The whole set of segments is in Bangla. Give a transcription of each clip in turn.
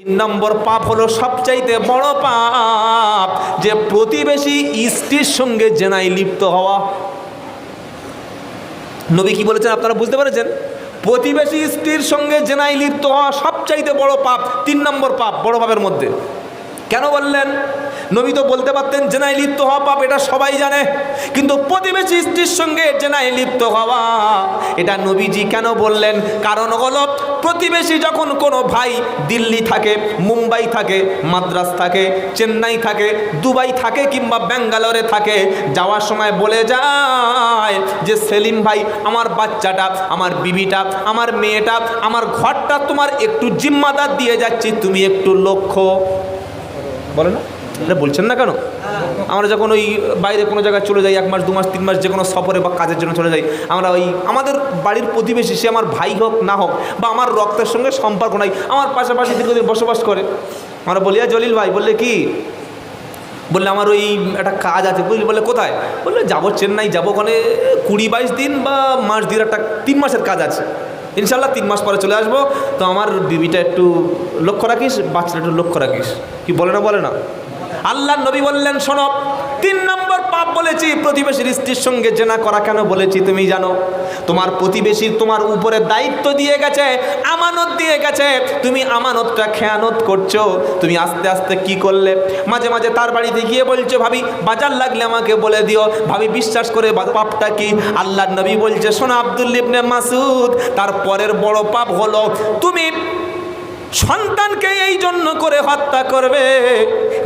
তিন নম্বর পাপ হলো সবচাইতে বড় পাপ, যে প্রতিবেশী স্ত্রীর সঙ্গে জেনাই লিপ্ত হওয়া। নবী কি বলেছেন আপনারা বুঝতে পেরেছেন? প্রতিবেশী স্ত্রীর সঙ্গে জেনাই লিপ্ত হওয়া সবচাইতে বড় পাপ, তিন নম্বর পাপ বড় পাপের মধ্যে। কেন বললেন? নবী তো বলতে পারতেন জেনাই লিপ্ত হওয়া পাপ, এটা সবাই জানে। কিন্তু প্রতিবেশী স্ত্রীর সঙ্গে জেনাই লিপ্ত হওয়া, এটা নবীজি কেন বললেন? কারণ হলো, প্রতিবেশী যখন কোনো ভাই দিল্লি থাকে, মুম্বাই থাকে, মাদ্রাস থাকে, চেন্নাই থাকে, দুবাই থাকে কিংবা ব্যাঙ্গালোরে থাকে, যাওয়ার সময় বলে যায় যে, সেলিম ভাই, আমার বাচ্চাটা, আমার বিবিটা, আমার মেয়েটা, আমার ঘরটা তোমার একটু জিম্মাদার দিয়ে যাচ্ছি, তুমি একটু লক্ষ্য। বলে না? বলছেন না কেন? আমরা যখন ওই বাইরে কোনো জায়গায় চলে যাই এক মাস দু মাস তিন মাস যে কোনো সফরে বা কাজের জন্য চলে যাই আমরা ওই আমাদের বাড়ির প্রতিবেশী সে আমার ভাই হোক না হোক বা আমার রক্তের সঙ্গে সম্পর্ক নাই আমার পাশাপাশি দীর্ঘদিন বসবাস করে। আমরা বলি "আ, জলিল ভাই বললে কি? বললে আমার ওই একটা কাজ আছে। বুঝলি? বলে কোথায়? বললে যাব চেন্নাই যাব ওখানে কুড়ি বাইশ দিন বা মাস দিন একটা তিন মাসের কাজ আছে। ইনশাল্লাহ তিন মাস পরে চলে আসব। তো আমার বিবিটা একটু লক্ষ্য রাখিস বাচ্চাটা একটু লক্ষ্য রাখিস। কি বলে না বলে না? আল্লাহ নবী বললেন, শোনো, তিন নম্বর পাপ বলেছি প্রতিবেশীর স্ত্রীর সঙ্গে জেনা করা কেন বলেছি তুমি জানো? তোমার প্রতিবেশীর তোমার উপরে দায়িত্ব দিয়ে গেছে, আমানত দিয়ে গেছে, তুমি আমানতটা খেয়ানত করছ, তুমি আস্তে আস্তে কি করলে? মাঝে মাঝে তার বাড়িতে গিয়ে বলছো, ভাবি, বাজার লাগলে আমাকে বলে দিও, ভাবি বিশ্বাস করে পাপটা কি? আল্লাহ নবী বলছে, শোনো, আব্দুল ইবনে মাসুদ, তার পরের বড় পাপ হলো, তুমি সন্তানকে এই জন্য করে হত্যা করবে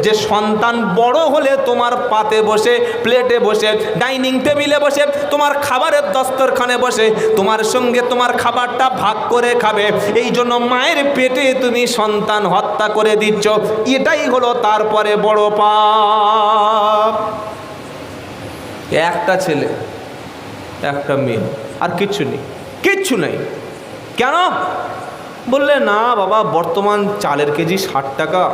যে সন্তান বড় হলে তোমার পাতে বসে, প্লেটে বসে, ডাইনিং টেবিলে বসে, তোমার খাবারের দস্তরখানে বসে, তোমার সঙ্গে তোমার খাবারটা ভাগ করে খাবে। এই জন্য মায়ের পেটে তুমি সন্তান হত্যা করে দিচ্ছ। এটাই হলো তারপরে বড় পাপ। একটা ছেলে, একটা মেয়ে, আর কিচ্ছু নেই। কিচ্ছু নেই। কেন? বললে, না বাবা, বর্তমান চালের কেজি ষাট টাকা,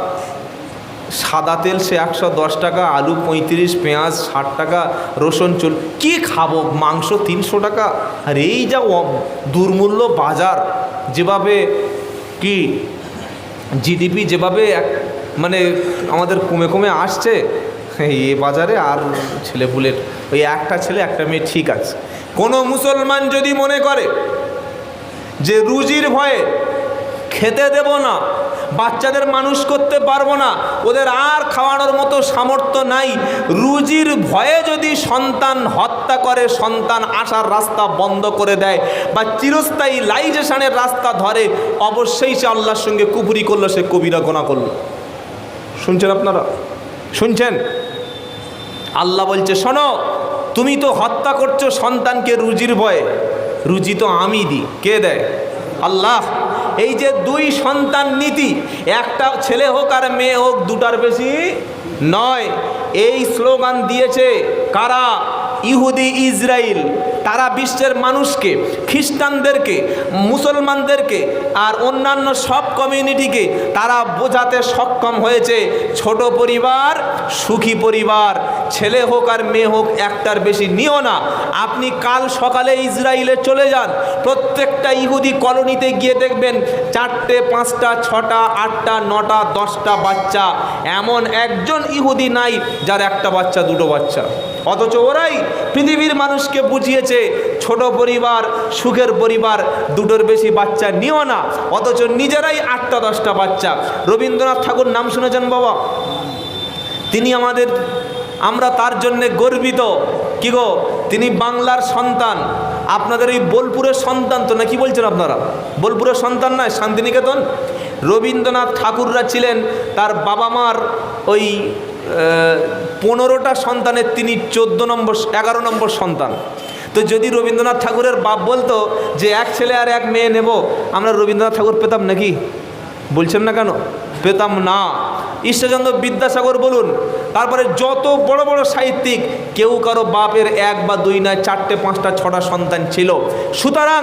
সাদা তেল সে একশো দশ টাকা, আলু পঁয়ত্রিশ, পেঁয়াজ ষাট টাকা, রসুন চুল কী খাব? মাংস তিনশো টাকা? আর এই যা দুর্মূল্য বাজার, যেভাবে কি জিডিপি যেভাবে এক- মানে আমাদের কমে কমে আসছে এ বাজারে আর ছেলে ছেলেপুলের ওই একটা ছেলে, একটা মেয়ে ঠিক আছে। কোনো মুসলমান যদি মনে করে যে রুজির ভয়ে খেতে দেব না, বাচ্চাদের মানুষ করতে পারব না, ওদের আর খাওয়ানোর মতো সামর্থ্য নাই। রুজির ভয়ে যদি সন্তান হত্যা করে, সন্তান আসার রাস্তা বন্ধ করে দেয় বা চিরস্থায়ী লাইজেশনের রাস্তা ধরে, অবশ্যই সে আল্লাহর সঙ্গে কুপুরি করল, সে কবিরা গোনা করল। শুনছেন আপনারা? শুনছেন? আল্লাহ বলছে, শোনো, তুমি তো হত্যা করছ সন্তানকে রুজির ভয়ে। রুজি তো আমি দিই। কে দেয়? আল্লাহ। এই যে দুই সন্তান নীতি, একটা ছেলে হোক আর মেয়ে হোক, দুটার বেশি নয়। এই স্লোগান দিয়েছে কারা? ইহুদি ইসরায়েল তারা বিশ্বের মানুষকে, খ্রিস্টানদেরকে, মুসলমানদেরকে আর অন্যান্য সব কমিউনিটিকে তারা বোঝাতে সক্ষম হয়েছে। ছোট পরিবার, সুখী পরিবার, ছেলে হোক আর মেয়ে হোক, একটার বেশি নিও না। আপনি কাল সকালে ইসরায়েলে চলে যান, প্রত্যেকটা ইহুদি কলোনিতে গিয়ে দেখবেন চারটে, পাঁচটা, ছটা, আটটা, নটা, দশটা বাচ্চা। এমন একজন ইহুদি নাই যার একটা বাচ্চা, দুটো বাচ্চা। অথচ ওরাই পৃথিবীর মানুষকে বুঝিয়েছে, ছোট পরিবার, সুখের পরিবার, দুটোর বেশি বাচ্চা নিও না, অথচ নিজেরাই আটটা দশটা বাচ্চা। রবীন্দ্রনাথ ঠাকুর নাম শুনেছেন বাবা? তিনি আমাদের, আমরা তার জন্যে গর্বিত। কি গো? তিনি বাংলার সন্তান। আপনাদের এই বোলপুরের সন্তান তো না, কি বলছেন আপনারা? বোলপুরের সন্তান নয়, শান্তিনিকেতন? রবীন্দ্রনাথ ঠাকুররা ছিলেন তার বাবা মার ওই পনেরোটা সন্তানের তিনি চোদ্দ নম্বর, এগারো নম্বর সন্তান। তো যদি রবীন্দ্রনাথ ঠাকুরের বাপ বলতো যে এক ছেলে আর এক মেয়ে নেব, আমরা রবীন্দ্রনাথ ঠাকুর পেতাম নাকি? বলছেন না কেন? পেতাম না। ঈশ্বরচন্দ্র বিদ্যাসাগর বলুন, তারপরে যত বড় বড় সাহিত্যিক, কেউ কারও বাপের এক বা দুই নয়, চারটে, পাঁচটা, ছটা সন্তান ছিল। সুতরাং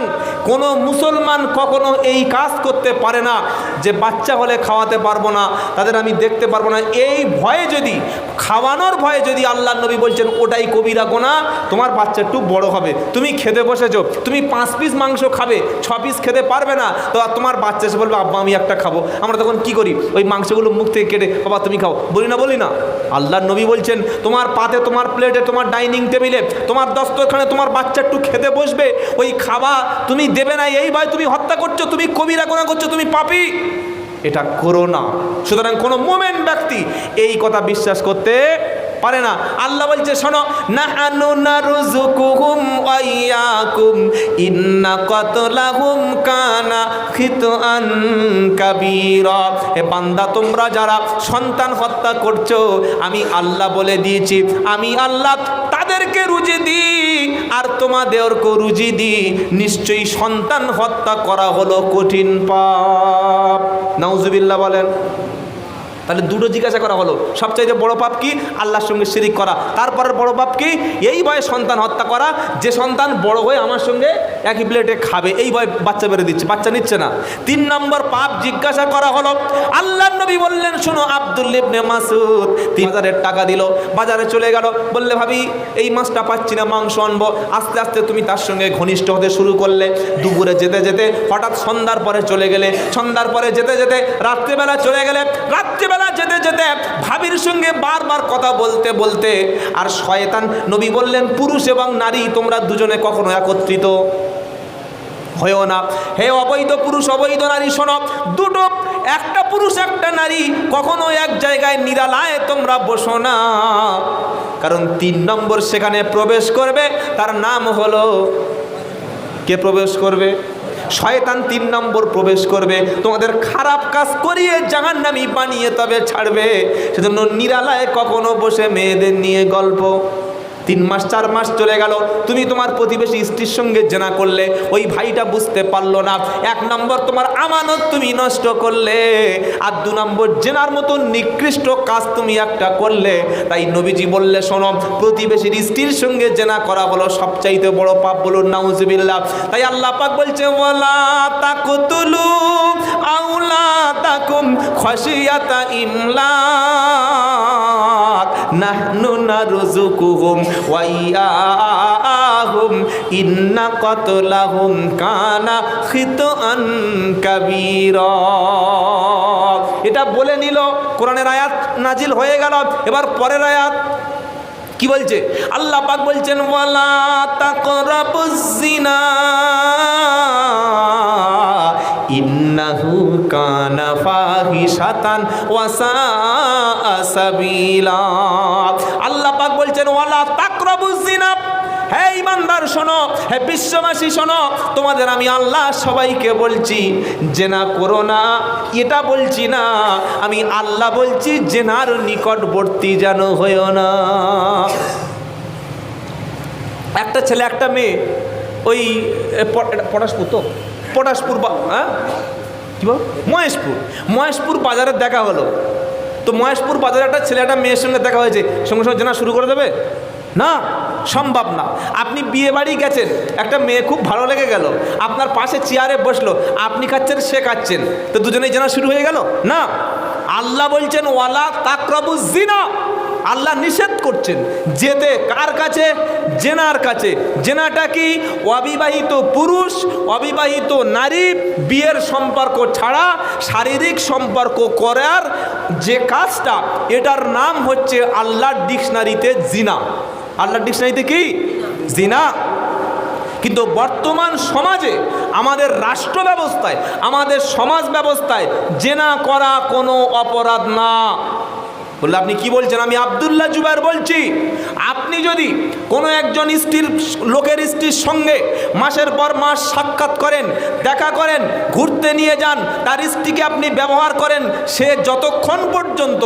কোনো মুসলমান কখনো এই কাজ করতে পারে না যে বাচ্চা হলে খাওয়াতে পারব না, তাদের আমি দেখতে পারব না। এই ভয়ে যদি, খাওয়ানোর ভয়ে যদি আল্লাহ নবী বলছেন, ওটাই কবিরা গোনা, তোমার বাচ্চা একটু বড় হবে। তুমি খেতে বসেছো, তুমি পাঁচ পিস মাংস খাবে, ছ পিস খেতে পারবে না, তো তোমার বাচ্চা এসে বলবে, আব্বা, আমি একটা খাব। আমরা তখন কি করি? ওই মাংসগুলো মুখ থেকে কেটে বাবা, তুমি খাও। বলি না বলি না। আল্লাহ নবী বলছেন, তোমার পাতে, তোমার প্লেটে, তোমার ডাইনিং টেবিলে, তোমার দস্তখানে, তোমার বাচ্চা একটু খেতে বসবে। ওই খাওয়া তুমি দেবে না, এই ভাই তুমি হত্যা করছ, তুমি কবিরা গোনা করছ, তুমি পাপি। এটা করো না। সুতরাং কোনো মোমেন্ট ব্যক্তি এই কথা বিশ্বাস করতে পারে না। আল্লাহ বলছে, শোনো, নাহানু নারুজুকুহুম ওয়া ইয়াকুম ইন্না কতলাহুম কানা খিতআন কাবীরা। বান্দা, তোমরা যারা সন্তান হত্যা করছ, আমি আল্লাহ বলে দিয়েছি, আমি আল্লাহ তাদেরকে রুজি দিই, আর তোমাদেরকে রুজি দিই। নিশ্চয়ই সন্তান হত্যা করা হলো কঠিন পাপ। নাউজুবিল্লাহ বলেন তাহলে দুটো জিজ্ঞাসা করা হলো, সবচাইতে বড় পাপ কি? আল্লাহর সঙ্গে শিরিক করা। তারপরের বড় পাপ কি? এই বয়ে সন্তান হত্যা করা, যে সন্তান বড় হয়ে আমার সঙ্গে একই প্লেটে খাবে, এই ভয় বাচ্চা বেড়ে দিচ্ছে, বাচ্চা নিচ্ছে না। তিন নম্বর পাপ জিজ্ঞাসা করা হলো আল্লাহ নবী বললেন, শোনো, আব্দুল ইবনে মাসুদ তিন হাজারের টাকা দিল, বাজারে চলে গেল, বললে, ভাবি, এই মাছটা পাচ্ছি না, মাংস আনব। আস্তে আস্তে তুমি তার সঙ্গে ঘনিষ্ঠ হতে শুরু করলে, দুপুরে যেতে যেতে হঠাৎ সন্ধ্যার পরে চলে গেলে, সন্ধ্যার পরে যেতে যেতে রাত্রিবেলা চলে গেলে, রাত্রিবেলা যেতে যেতে ভাবির সঙ্গে বারবার কথা বলতে বলতে আর শয়তান নবী বললেন, পুরুষ এবং নারী, তোমরা দুজনে কখনো একত্রিত? হয়েও না। হে অবৈধ পুরুষ, অবৈধ নারী, শোনো, দুটো, একটা পুরুষ, একটা নারী কখনো এক জায়গায় নিরালায় তোমরা বসো না। কারণ তিন নম্বর সেখানে প্রবেশ করবে, তার নাম হলো, কে প্রবেশ করবে? শয়তান তিন নম্বর প্রবেশ করবে, তোমাদের খারাপ কাজ করিয়ে জাহান নামি বানিয়ে তবে ছাড়বে। সেজন্য নিরালায় কখনো বসে মেয়েদের নিয়ে গল্প। তিন মাস, চার মাস চলে গেল। তুমি তোমার প্রতিবেশী স্ত্রীর সঙ্গে জেনা করলে, ওই ভাইটা বুঝতে পারল না। এক নম্বর, তোমার আমানত তুমি নষ্ট করলে, আর দু নম্বর, জেনার মতো নিকৃষ্ট কাজ তুমি একটা করলে। তাই নবীজি বললে, শোনো, প্রতিবেশীর স্ত্রীর সঙ্গে জেনা করা হলো সবচাইতে বড় পাপ বলুন, নাউজবিল্লাহ। তাই আল্লাহ পাক বলছে, ওয়ালা তাকুতুলু আউলা তাকুম খসিয়াতা ইমলাক নাহনু নারযুকুহুম ওয়া ইয়াহুম ইন্না কতলাহুম কানা খিতআন কাবীরা। এটা বলে নিল, কোরআনের আয়াত নাজিল হয়ে গেল। এবার পরের আয়াত কি বলছে? আল্লাহ পাক বলছেন, ওয়ালা তাকরাবুজ জিনা। ইন্নাহু কানা ফাহিশাতান ওয়া সাআ সাবিলা আল্লাহ পাক বলছেন, ওয়ালা তাকরাবুজ জিনা হে ইমানদার, শোনো। হে বিশ্ববাসী, শোনো। তোমাদের আমি আল্লাহ সবাইকে বলছি, জেনা করো না, এটা বলছি না। আমি আল্লাহ বলছি, জেনার নিকটবর্তী যেন হয়েও না। একটা ছেলে, একটা মেয়ে, ওই পটাশপুর তো? পটাশপুর হ্যাঁ? কী বল? মহেশপুর। মহেশপুর বাজারে দেখা হলো। তো মহেশপুর বাজারে একটা ছেলে একটা মেয়ের সঙ্গে দেখা হয়েছে। সঙ্গে সঙ্গে জানা শুরু করে দেবে? না, সম্ভব না। আপনি বিয়ে বাড়ি গেছেন, একটা মেয়ে খুব ভালো লেগে গেল। আপনার পাশে চেয়ারে বসল, আপনি খাচ্ছেন, সে খাচ্ছেন। তো দুজনেই জানা শুরু হয়ে গেল? না। আল্লাহ বলছেন, ওয়ালা তাকরাবু জিনা। আল্লাহ নিষেধ করছেন, যেতে কার কাছে? জেনার কাছে। জেনাটা কি? অবিবাহিত পুরুষ, অবিবাহিত নারী, বিয়ের সম্পর্ক ছাড়া, শারীরিক সম্পর্ক করার যে কাজটা, এটার নাম হচ্ছে আল্লাহর ডিকশনারিতে জিনা। আল্লাহর ডিকশনারিতে কি? জিনা। কিন্তু বর্তমান সমাজে, আমাদের রাষ্ট্র ব্যবস্থায়, আমাদের সমাজ ব্যবস্থায় জেনা করা কোনো অপরাধ না। বললে, আপনি কি বলছেন? আমি আবদুল্লাহ জুবাইর বলছি, আপনি যদি কোনো একজন স্ত্রীর লোকের স্ত্রীর সঙ্গে মাসের পর মাস সাক্ষাৎ করেন, দেখা করেন, ঘুরতে নিয়ে যান, তার স্ত্রীকে আপনি ব্যবহার করেন, সে যতক্ষণ পর্যন্ত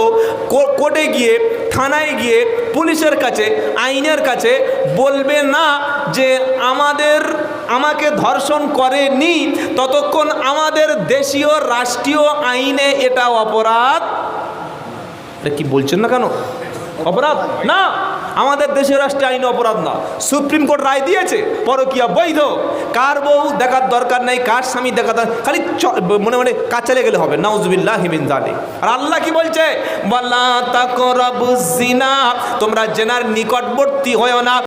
কোর্টে গিয়ে, থানায় গিয়ে, পুলিশের কাছে, আইনের কাছে বলবে না যে আমাদের, আমাকে ধর্ষণ করেনি, ততক্ষণ আমাদের দেশীয় রাষ্ট্রীয় আইনে এটা অপরাধ এটা কি বলছেন না কেন? অপরাধ? না, আমাদের দেশের রাষ্ট্রে আইন অপরাধ না। সুপ্রিম কোর্ট রায় দিয়েছে, পরকিয়া বৈধ। কার বউ দেখার দরকার নেই, কার স্বামী দেখা দরকার খালি মনে মনে কাজ চালিয়ে গেলে হবে? নাউজুবিল্লাহ হিমিন জালে আর আল্লাহ কি বলছে? জিনা। তোমরা জেনার নিকটবর্তী হয়েও না।